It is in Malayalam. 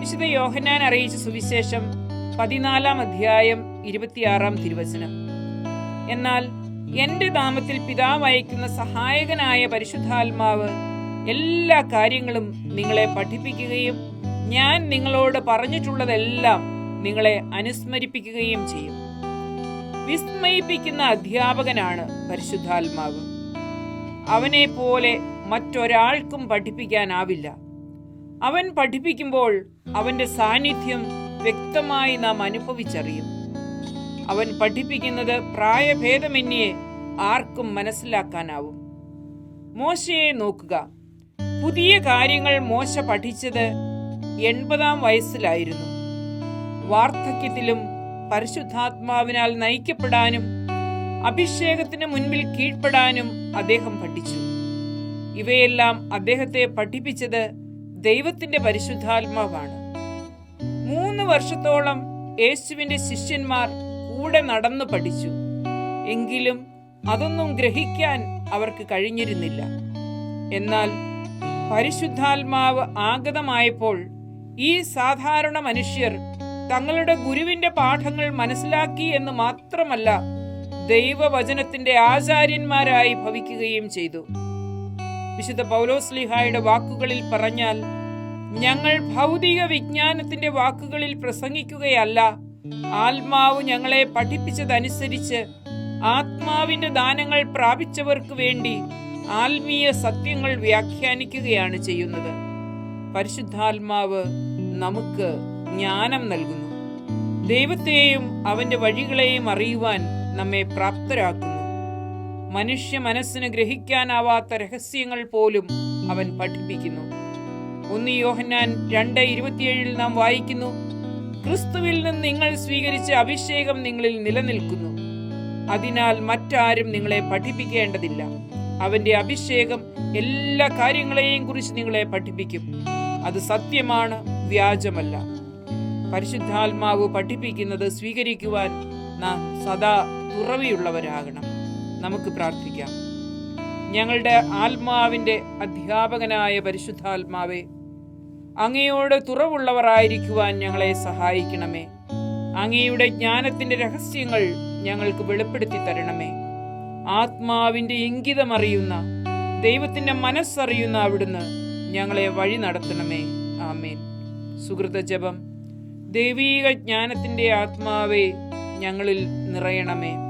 വിശുദ്ധ യോഹന്നാൻ അറിയിച്ച സുവിശേഷം പതിനാലാം അധ്യായം ഇരുപത്തിയാറാം തിരുവചനം. എന്നാൽ എന്റെ നാമത്തിൽ പിതാവ് അയക്കുന്ന സഹായകനായ പരിശുദ്ധാത്മാവ് എല്ലാ കാര്യങ്ങളും നിങ്ങളെ പഠിപ്പിക്കുകയും ഞാൻ നിങ്ങളോട് പറഞ്ഞിട്ടുള്ളതെല്ലാം നിങ്ങളെ അനുസ്മരിപ്പിക്കുകയും ചെയ്യും. വിസ്മയിപ്പിക്കുന്ന അധ്യാപകനാണ് പരിശുദ്ധാത്മാവ്. അവനെ പോലെ മറ്റൊരാൾക്കും പഠിപ്പിക്കാനാവില്ല. അവൻ പഠിപ്പിക്കുമ്പോൾ അവന്റെ സാന്നിധ്യം വ്യക്തമായി നാം അനുഭവിച്ചറിയും. അവൻ പഠിപ്പിക്കുന്നത് പ്രായഭേദമന്യേ ആർക്കും മനസ്സിലാക്കാനാവും. മോശയെ നോക്കുക. പുതിയ കാര്യങ്ങൾ മോശ പഠിച്ചത് എൺപതാം വയസ്സിലായിരുന്നു. വാർദ്ധക്യത്തിലും പരിശുദ്ധാത്മാവിനാൽ നയിക്കപ്പെടാനും അഭിഷേകത്തിന് മുൻപിൽ കീഴ്പ്പെടാനും അദ്ദേഹം പഠിച്ചു. ഇവയെല്ലാം അദ്ദേഹത്തെ പഠിപ്പിച്ചത് ദൈവത്തിന്റെ പരിശുദ്ധാത്മാവാണ്. മൂന്ന് വർഷത്തോളം യേശുവിന്റെ ശിഷ്യന്മാർ കൂടെ നടന്നു പഠിച്ചു. എങ്കിലും അതൊന്നും ഗ്രഹിക്കാൻ അവർക്ക് കഴിഞ്ഞിരുന്നില്ല. എന്നാൽ പരിശുദ്ധാത്മാവ് ആഗതമായപ്പോൾ ഈ സാധാരണ മനുഷ്യർ തങ്ങളുടെ ഗുരുവിന്റെ പാഠങ്ങൾ മനസ്സിലാക്കി എന്ന് മാത്രമല്ല ദൈവവചനത്തിന്റെ ആചാര്യന്മാരായി ഭവിക്കുകയും ചെയ്തു. വിശുദ്ധ പൗലോസ്ലിഹായുടെ വാക്കുകളിൽ പറഞ്ഞാൽ ഞങ്ങൾ ഭൗതിക വിജ്ഞാനത്തിന്റെ വാക്കുകളിൽ പ്രസംഗിക്കുകയല്ല ആത്മാവ് ഞങ്ങളെ പഠിപ്പിച്ചതനുസരിച്ച് ആത്മാവിന്റെ ദാനങ്ങൾ പ്രാപിച്ചവർക്ക് വേണ്ടി ആത്മീയ സത്യങ്ങൾ വ്യാഖ്യാനിക്കുകയാണ് ചെയ്യുന്നത്. പരിശുദ്ധാത്മാവ് നമുക്ക് ജ്ഞാനം നൽകുന്നു. ദൈവത്തെയും അവന്റെ വഴികളെയും അറിയുവാൻ നമ്മെ പ്രാപ്തരാക്കുന്നു. മനുഷ്യ മനസ്സിന് ഗ്രഹിക്കാനാവാത്ത രഹസ്യങ്ങൾ പോലും അവൻ പഠിപ്പിക്കുന്നു. ഒന്ന് യോഹന്നാൻ രണ്ട് ഇരുപത്തിയേഴിൽ നാം വായിക്കുന്നു ക്രിസ്തുവിൽ നിന്ന് നിങ്ങൾ സ്വീകരിച്ച അഭിഷേകം നിങ്ങളിൽ നിലനിൽക്കുന്നു. അതിനാൽ മറ്റാരും നിങ്ങളെ പഠിപ്പിക്കേണ്ടതില്ല. അവന്റെ അഭിഷേകം എല്ലാ കാര്യങ്ങളെയും കുറിച്ച് നിങ്ങളെ പഠിപ്പിക്കും. അത് സത്യമാണ് വ്യാജമല്ല. പരിശുദ്ധാത്മാവ് പഠിപ്പിക്കുന്നത് സ്വീകരിക്കുവാൻ നാം സദാ തുറവിയുള്ളവരാകണം. നമുക്ക് പ്രാർത്ഥിക്കാം. ഞങ്ങളുടെ ആത്മാവിന്റെ അധ്യാപകനായ പരിശുദ്ധാത്മാവെ അങ്ങയോട് തുറവുള്ളവരായിരിക്കുവാൻ ഞങ്ങളെ സഹായിക്കണമേ. അങ്ങയുടെ ജ്ഞാനത്തിന്റെ രഹസ്യങ്ങൾ ഞങ്ങൾക്ക് വെളിപ്പെടുത്തി തരണമേ. ആത്മാവിന്റെ ഇംഗിതമറിയുന്ന ദൈവത്തിന്റെ മനസ്സറിയുന്ന അവിടുന്ന് ഞങ്ങളെ വഴി നടത്തണമേ. ആമേൻ. സുഹൃത ജപം. ദൈവീക ജ്ഞാനത്തിന്റെ ആത്മാവെ ഞങ്ങളിൽ നിറയണമേ.